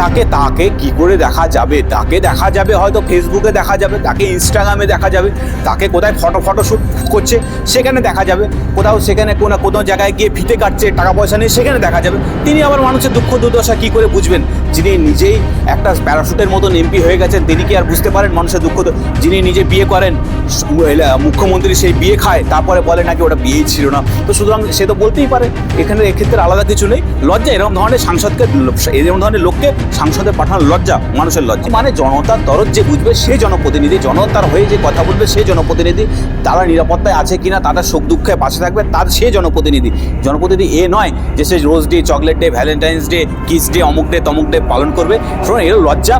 তাকে তাকে কি করে দেখা যাবে? তাকে দেখা যাবে হয়তো ফেসবুকে দেখা যাবে, তাকে ইনস্টাগ্রামে দেখা যাবে, তাকে কোথায় ফটো ফটো শ্যুট করছে, সেখানে দেখা যাবে। কোথাও সেখানে কোনো কোনো জায়গায় গিয়ে ফিতে কাটছে, টাকা পয়সা নেই সেখানে দেখা যাবে। তিনি আবার মানুষের দুঃখ, দুর্দশা কী করে বুঝবেন? যিনি নিজেই একটা প্যারাশুটের মতন এমপি হয়ে গেছেন, তিনি কি আর বুঝতে পারেন মানুষের দুঃখ যিনি নিজে বিয়ে করেন মুখ্যমন্ত্রী সেই বিয়ে খায়, তারপরে বলে নাকি ওটা বিয়েই ছিল না। তো সুতরাং সে তো বলতেই পারে, এখানে এক্ষেত্রে আলাদা কিছু নেই। লজ্জা, এরকম ধরনের সাংসদকে, এরকম ধরনের লোককে সাংসদে পাঠানোর লজ্জা, মানুষের লজ্জা। মানে জনতার দরদ যে বুঝবে সে জনপ্রতিনিধি? জনতার হয়ে যে কথা বলবে সে জনপ্রতিনিধি? তারা নিরাপত্তায় আছে কিনা, তাদের সুখ দুঃখে পাশে থাকবে, তার সে জনপ্রতিনিধি। জনপ্রতিনিধি এ নয় যে সে rose day, chocolate day, Valentine's day, kiss day, অমুক ডে, তমুক ডে পালন করবে। সুতরাং এর লজ্জা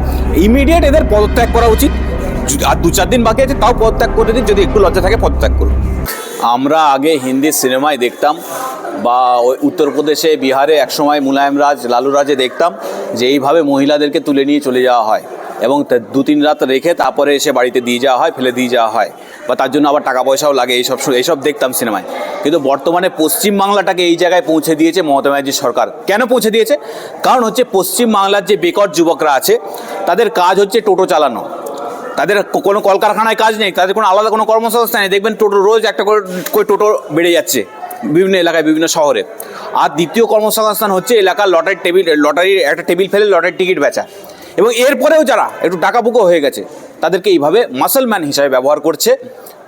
ইমিডিয়েট এদের পদত্যাগ করা উচিত। আর দু চার দিন বাকি আছে, তাও পদত্যাগ করে দিন। যদি একটু লজ্জা থাকে, পদত্যাগ করুন। আমরা আগে হিন্দি সিনেমায় দেখতাম বা ওই উত্তরপ্রদেশে বিহারে একসময় মুলায়ম রাজ, লালু রাজে দেখতাম যে এইভাবে মহিলাদেরকে তুলে নিয়ে চলে যাওয়া হয় এবং দু তিন রাত রেখে তারপরে এসে বাড়িতে দিয়ে যাওয়া হয়, ফেলে দিয়ে যাওয়া হয় বা তার জন্য আবার টাকা পয়সাও লাগে এইসব এইসব দেখতাম সিনেমায়। কিন্তু বর্তমানে পশ্চিম বাংলাটাকে এই জায়গায় পৌঁছে দিয়েছে মমতা ব্যানার্জি সরকার। কেন পৌঁছে দিয়েছে? কারণ হচ্ছে পশ্চিম বাংলার যে বেকর যুবকরা আছে, তাদের কাজ হচ্ছে টোটো চালানো। তাদের কোনো কলকারখানায় কাজ নেই, তাদের কোনো আলাদা কোনো কর্মসংস্থান নেই। দেখবেন টোটো রোজ একটা করে টোটো বেড়ে যাচ্ছে। বিভিন্ন এলাকায়, বিভিন্ন শহরে। আর দ্বিতীয় কর্মসংস্থান হচ্ছে এলাকার লটারির টেবিল লটারির একটা টেবিল ফেলে লটারির টিকিট বেচা। এবং এরপরেও যারা একটু টাকাপুকো হয়ে গেছে, তাদেরকে এইভাবে মাসলম্যান হিসাবে ব্যবহার করছে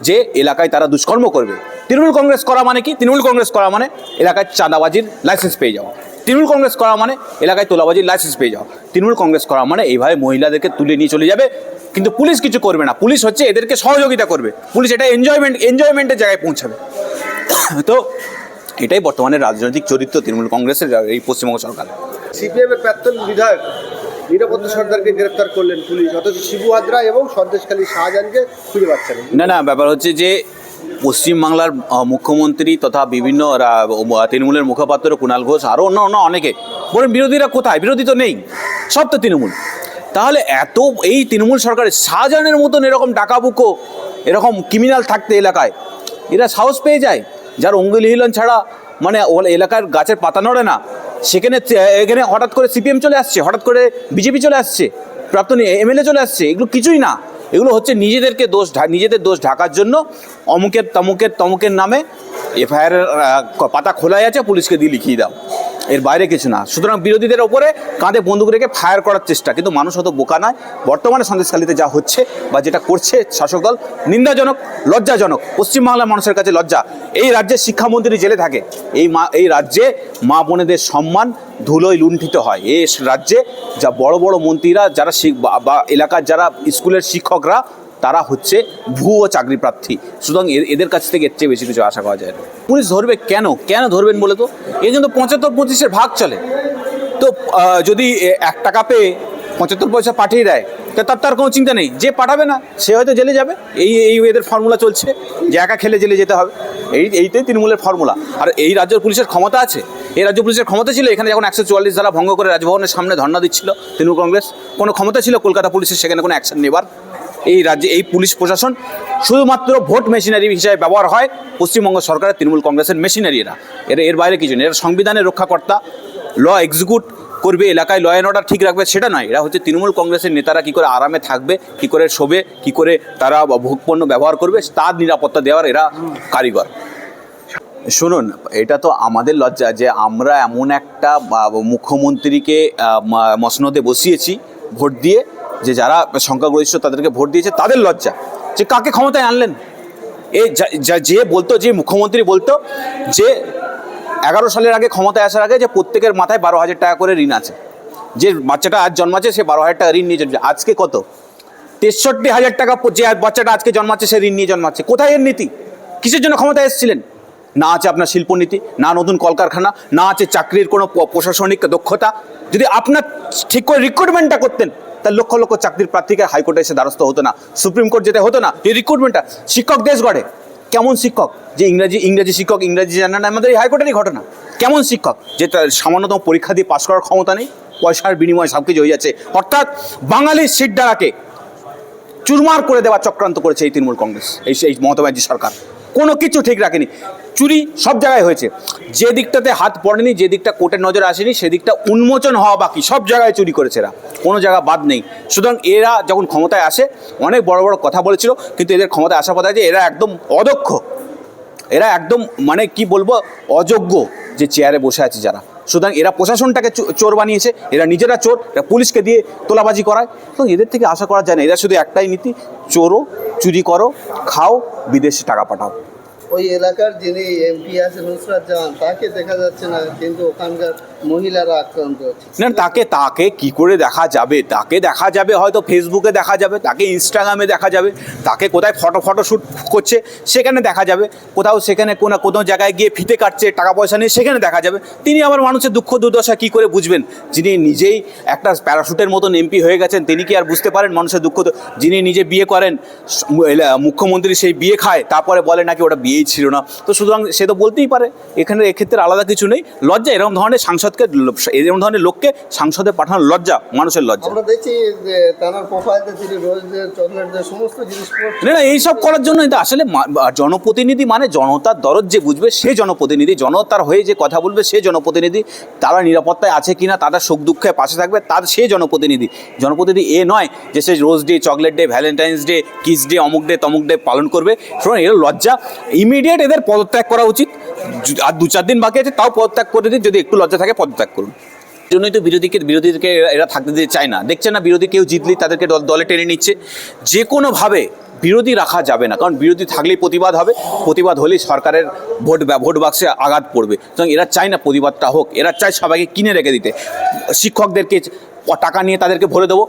যে এলাকায় তারা দুষ্কর্ম করবে। তৃণমূল কংগ্রেস করা মানে কি? তৃণমূল কংগ্রেস করা মানে এলাকায় চাঁদাবাজির লাইসেন্স পেয়ে যাওয়া। তৃণমূল কংগ্রেস করা মানে এলাকায় তোলাবাজির লাইসেন্স পেয়ে যাওয়া। তৃণমূল কংগ্রেস করা মানে এইভাবে মহিলাদেরকে তুলে নিয়ে চলে যাবে। কিন্তু পুলিশ কিছু করবে না। পুলিশ হচ্ছে এদেরকে সহযোগিতা করবে। পুলিশ এটা এনজয়মেন্ট এনজয়মেন্টের জায়গায় পৌঁছাবে। তো এটাই বর্তমানে রাজনৈতিক চরিত্র তৃণমূল কংগ্রেসের এই পশ্চিমবঙ্গ সরকার। সিপিএম এর প্রাক্তন বিধায়ক নিরাপত্তা সর্দারকে গ্রেপ্তার করলেন পুলিশ অথচ শিবু হাজরা এবং সন্দেশখালী শাহজাহানকে খুঁজে পাচ্ছে না। না ব্যাপার হচ্ছে যে পশ্চিমবাংলার মুখ্যমন্ত্রী তথা বিভিন্ন তৃণমূলের মুখপাত্র কুণাল ঘোষ আরও অন্য অন্য অনেকে। বরং বিরোধীরা কোথায়? বিরোধী তো নেই। সব তো তৃণমূল। তাহলে এত এই তৃণমূল সরকারের শাহজাহানের মতন এরকম ডাকাবুকো এরকম ক্রিমিনাল থাকতে এলাকায় এরা সাহস পেয়ে যায়? যার অঙ্গুলি হিলন ছাড়া মানে এলাকার গাছের পাতা নড়ে না, সেখানে, এখানে হঠাৎ করে সিপিএম চলে আসছে, হঠাৎ করে বিজেপি চলে আসছে, প্রাক্তন এমএলএ চলে আসছে, এগুলো কিছুই না। এগুলো হচ্ছে নিজেদেরকে দোষ নিজেদের দোষ ঢাকার জন্য অমুকের, তমুকের তমুকের নামে এফআইআর পাতা খোলাই আছে, পুলিশকে দিয়ে লিখিয়ে দাও। এর বাইরে কিছু না। সুতরাং বিরোধীদের ওপরে কাঁধে বন্দুক রেখে ফায়ার করার চেষ্টা। কিন্তু মানুষ অত বোকা নয়। বর্তমানে সন্দেশখালিতে যা হচ্ছে বা যেটা করছে শাসক দল, নিন্দাজনক, লজ্জাজনক। পশ্চিমবাংলার মানুষের কাছে লজ্জা। এই রাজ্যের শিক্ষামন্ত্রী জেলে থাকে। এই মা, এই রাজ্যে মা বোনেদের সম্মান ধুলোয় লুণ্ঠিত হয়। এই রাজ্যে যা বড় বড় মন্ত্রীরা, যারা বা এলাকার যারা স্কুলের শিক্ষকরা তারা হচ্ছে ভুয়ো চাকরি প্রার্থী। সুতরাং এদের কাছ থেকে এর চেয়ে বেশি কিছু আশা করা যায় না। পুলিশ ধরবে কেন? কেন ধরবেন বলে তো? এ কিন্তু পঁচাত্তর পঁচিশের ভাগ চলে। তো যদি এক টাকা পেয়ে পঁচাত্তর পয়সা পাঠিয়ে দেয়, তা তার তার কোনো চিন্তা নেই। যে পাঠাবে না, সে হয়তো জেলে যাবে। এই এই এদের ফর্মুলা চলছে যে একা খেলে জেলে যেতে হবে। এই এইটাই তৃণমূলের ফর্মুলা আর এই রাজ্যের পুলিশের ক্ষমতা আছে? এই রাজ্য পুলিশের ক্ষমতা ছিল? এখানে যখন একশো চুয়াল্লিশ ধারা ভঙ্গ করে রাজভবনের সামনে ধর্ণা দিচ্ছিল তৃণমূল কংগ্রেস, কোনো ক্ষমতা ছিল কলকাতা পুলিশের? সেখানে কোনো অ্যাকশন নেবার? এই রাজ্যে, এই পুলিশ প্রশাসন শুধুমাত্র ভোট মেশিনারি হিসাবে ব্যবহার হয়, পশ্চিমবঙ্গ সরকারের তৃণমূল কংগ্রেসের মেশিনারি এরা এরা বাইরে কিছু নেই, এরা সংবিধানের রক্ষাকর্তা, ল এক্সিকিউট করবে, এলাকায় ল অ্যান্ড অর্ডার ঠিক রাখবে, সেটা নয়, এরা হচ্ছে তৃণমূল কংগ্রেসের নেতারা কী করে আরামে থাকবে, কী করে শোবে, কী করে তারা ভোগপণ্য ব্যবহার করবে, তার নিরাপত্তা দেওয়ার এরা কারিগর। শুনুন, এটা তো আমাদের লজ্জা যে আমরা এমন একটা মুখ্যমন্ত্রীকে মসনদে বসিয়েছি, ভোট দিয়ে যে যারা সংখ্যাগরিষ্ঠ তাদেরকে ভোট দিয়েছে, তাদের লজ্জা। যে কাকে ক্ষমতায় আনলেন? এ যা- বলতো, যে মুখ্যমন্ত্রী বলতো যে এগারো সালের আগে ক্ষমতায় আসার আগে যে প্রত্যেকের মাথায় বারো হাজার টাকা করে ঋণ আছে। যে বাচ্চাটা আজ জন্মাচ্ছে, সে বারো হাজার টাকা ঋণ নিয়ে জন্মাচ্ছে। আজকে কত? তেষট্টি হাজার টাকা যে বাচ্চাটা আজকে জন্মাচ্ছে, সে ঋণ নিয়ে জন্মাচ্ছে। কোথায় এর নীতি? কিসের জন্য ক্ষমতায় এসেছিলেন? না আছে আপনার শিল্পনীতি, না নতুন কলকারখানা, না আছে চাকরির কোনো প্রশাসনিক দক্ষতা। যদি আপনার ঠিক করে রিক্রুটমেন্টটা করতেন তাহলে লক্ষ লক্ষ চাকরির প্রার্থীকে হাইকোর্টে এসে দ্বারস্থ হতো না। সুপ্রিম কোর্ট যেতে হতো না, এই রিক্রুটমেন্টটা শিক্ষক দেশ গড়ে কেমন শিক্ষক? যে ইংরাজি ইংরাজি শিক্ষক, ইংরাজি জানে না, আমাদের এই হাইকোর্টেরই ঘটনা। কেমন শিক্ষক? যে তার সামান্যতম পরীক্ষা দিয়ে পাশ করার ক্ষমতা নেই, পয়সার বিনিময়ে সব কিছু হয়ে যাচ্ছে। অর্থাৎ বাঙালির সিট দ্বারাকে চুরমার করে দেওয়ার চক্রান্ত করেছে এই তৃণমূল কংগ্রেস, এই এই মমতা ব্যানার্জি সরকার। কোনো কিছু ঠিক রাখেনি। চুরি সব জায়গায় হয়েছে। যে দিকটাতে হাত পড়েনি, যে দিকটা কোর্টের নজরে আসেনি সেদিকটা উন্মোচন হওয়া বাকি, সব জায়গায় চুরি করেছে এরা। কোনো জায়গা বাদ নেই। সুতরাং এরা যখন ক্ষমতায় আসে, অনেক বড় বড় কথা বলেছিল, কিন্তু এদের ক্ষমতায় আসার কথা যে এরা একদম অদক্ষ। এরা একদম মানে কি বলব, অযোগ্য যে চেয়ারে বসে আছে যারা। সুতরাং এরা প্রশাসনটাকে চোর বানিয়েছে, এরা নিজেরা চোর, এরা পুলিশকে দিয়ে তোলাবাজি করায়। তো এদের থেকে আশা করা যায় না, এরা শুধু একটাই নীতি চোরো চুরি করো, খাও, বিদেশে টাকা পাঠাও। ওই এলাকার যিনি এমপি আছে নুসরাত জাহান, তাকে দেখা যাচ্ছে না, কিন্তু ওখানকার মহিলারা আক্রান্ত হচ্ছে। না তাকে তাকে কি করে দেখা যাবে? তাকে দেখা যাবে হয়তো ফেসবুকে দেখা যাবে, তাকে ইনস্টাগ্রামে দেখা যাবে, তাকে কোথায় ফটো ফটো শ্যুট করছে সেখানে দেখা যাবে, কোথাও সেখানে কোনো কোনো জায়গায় গিয়ে ফিতে কাটছে, টাকা পয়সা নিয়ে সেখানে দেখা যাবে। তিনি আবার মানুষের দুঃখ, দুর্দশা কী করে বুঝবেন? যিনি নিজেই একটা প্যারাশুটের মতন এমপি হয়ে গেছেন, তিনি কি আর বুঝতে পারেন মানুষের দুঃখ, যিনি নিজে বিয়ে করেন মুখ্যমন্ত্রী সেই বিয়ে খায়, তারপরে বলে নাকি ওটা বিয়েই ছিল না। তো সুতরাং সে তো বলতেই পারে এখানে এক্ষেত্রে আলাদা কিছু নেই। লজ্জা এরকম ধরনের সাংসদকে এরকম ধরনের লোককে সাংসদে পাঠানোর লজ্জা মানুষের লজ্জা। আমরা দেখছি তার প্রোফাইলতে তিনি রোজ চকলেট সমস্ত জিনিস না না এইসব করার জন্য এটা আসলে জনপ্রতিনিধি মানে জনতার দরদ যে বুঝবে সে জনপ্রতিনিধি জনতার হয়ে যে কথা বলবে সে জনপ্রতিনিধি তারা নিরাপত্তায় আছে কিনা তাদের সুখ দুঃখে পাশে থাকবে তার সে জনপ্রতিনিধি। জনপ্রতিনিধি এ নয় যে সে rose day chocolate day Valentine's day kiss day অমুক ডে তমুক ডে পালন করবে। শুনুন এর লজ্জা ইমিডিয়েট এদের পদত্যাগ করা উচিত। আর দু চার দিন বাকি আছে, তাও পদত্যাগ করে দিন, যদি একটু লজ্জা থাকে, পদত্যাগ করুন। জন্যই তো বিরোধীকে বিরোধীকে এরা- থাকতে দিতে চায় না। দেখছে না, বিরোধী কেউ জিতলেই তাদেরকে দল- দলে টেনে নিচ্ছে। যে কোনোভাবে বিরোধী রাখা যাবে না, কারণ বিরোধী থাকলেই প্রতিবাদ হবে। প্রতিবাদ হলেই সরকারের ভোট ভোট বাক্সে আঘাত পড়বে। সুতরাং এরা চায় না প্রতিবাদটা হোক, এরা চায় সবাইকে কিনে রেখে দিতে। শিক্ষকদেরকে টাকা নিয়ে তাদেরকে ভরে দেবো,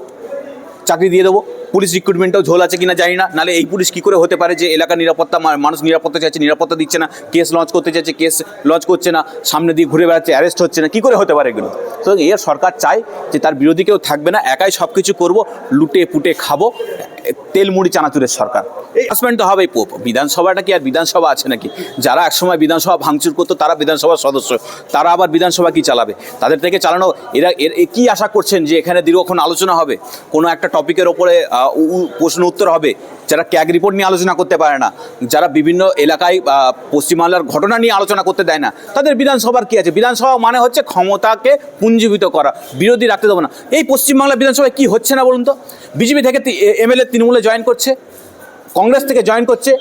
চাকরি দিয়ে দেবো। পুলিশ রিক্রুটমেন্টও ঝোল আছে কিনা জানি না। নালে এই পুলিশ কী করে হতে পারে যে এলাকার নিরাপত্তা মানুষ নিরাপত্তা চাইছে, নিরাপত্তা দিচ্ছে না, কেস লঞ্চ করতে চাইছে, কেস লঞ্চ করছে না, সামনে দিয়ে ঘুরে বেড়াচ্ছে অ্যারেস্ট হচ্ছে না, কী করে হতে পারে এগুলো? তো এর সরকার চায় যে তার বিরোধী কেউ থাকবে না, একাই সব কিছু করব, লুটে পুটে খাব, তেল মুড়ি চানাচুরের সরকার। এই হাসব্যান্ড তো হবেই পোপ বিধানসভাটা কি আর বিধানসভা আছে নাকি? যারা একসময় বিধানসভা ভাঙচুর করতো, তারা বিধানসভার সদস্য, তারা আবার বিধানসভা কি চালাবে? তাদের থেকে চালানো, এরা এর কি আশা করছেন যে এখানে দীর্ঘক্ষণ আলোচনা হবে? কোনো একটা টপিকের ওপরে প্রশ্ন উত্তর হবে। যারা ক্যাগ রিপোর্ট নিয়ে আলোচনা করতে পারে না, যারা বিভিন্ন এলাকায় পশ্চিমবাংলার ঘটনা নিয়ে আলোচনা করতে দেয় না, তাদের বিধানসভার কি আছে? বিধানসভা মানে হচ্ছে ক্ষমতাকে পুঞ্জীবিত করা, বিরোধী রাখতে দেবো না। এই পশ্চিমবাংলা বিধানসভায় কি হচ্ছে না বলুন তো? বিজেপি থেকে এমএলএ তৃণমূলে জয়েন করছে, কংগ্রেস থেকে জয়েন করছে,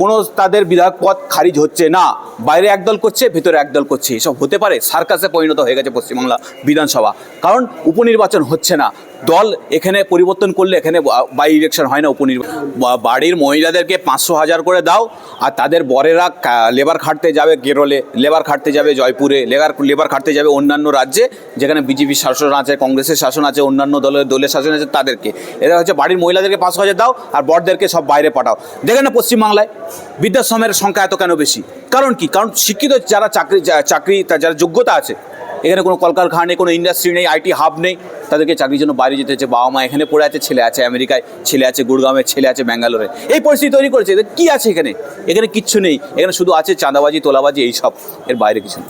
কোনো তাদের বিধায়ক পদ খারিজ হচ্ছে না, বাইরে একদল করছে, ভেতরে একদল করছে, এসব হতে পারে? সার্কাসে পরিণত হয়ে গেছে পশ্চিমবাংলা বিধানসভা। কারণ উপনির্বাচন হচ্ছে না দল এখানে পরিবর্তন করলে এখানে বাই ইলেকশন হয় না উপনির্বাচন। বাড়ির মহিলাদেরকে পাঁচশো হাজার করে দাও আর তাদের বরেরা লেবার খাটতে যাবে কেরলে লেবার খাটতে যাবে জয়পুরে লেবার লেবার খাটতে যাবে অন্যান্য রাজ্যে, যেখানে বিজেপির শাসন আছে, কংগ্রেসের শাসন আছে, অন্যান্য দলের দলের শাসন আছে তাদেরকে। এরা হচ্ছে বাড়ির মহিলাদেরকে পাঁচশো হাজার দাও আর বরদেরকে সব বাইরে পাঠাও। দেখেন না পশ্চিমবাংলায় বৃদ্ধাশ্রমের সংখ্যা এত কেন বেশি? কারণ কি? কারণ শিক্ষিত যারা চাকরি চাকরি যারা যোগ্যতা আছে এখানে কোনো কলকারখানা নেই, কোনো ইন্ডাস্ট্রি নেই আইটি হাব নেই। তাদেরকে চাকরির জন্য বাইরে যেতে হচ্ছে, বাবা মা এখানে পড়ে আছে, ছেলে আছে আমেরিকায়, ছেলে আছে গুড়গাঁওয়ে ছেলে আছে ব্যাঙ্গালোরে। এই পরিস্থিতি তৈরি করেছে, এদের কী আছে এখানে? এখানে কিচ্ছু নেই, এখানে শুধু আছে চাঁদাবাজি, তোলাবাজি, এইসব, এর বাইরে কিছু নেই।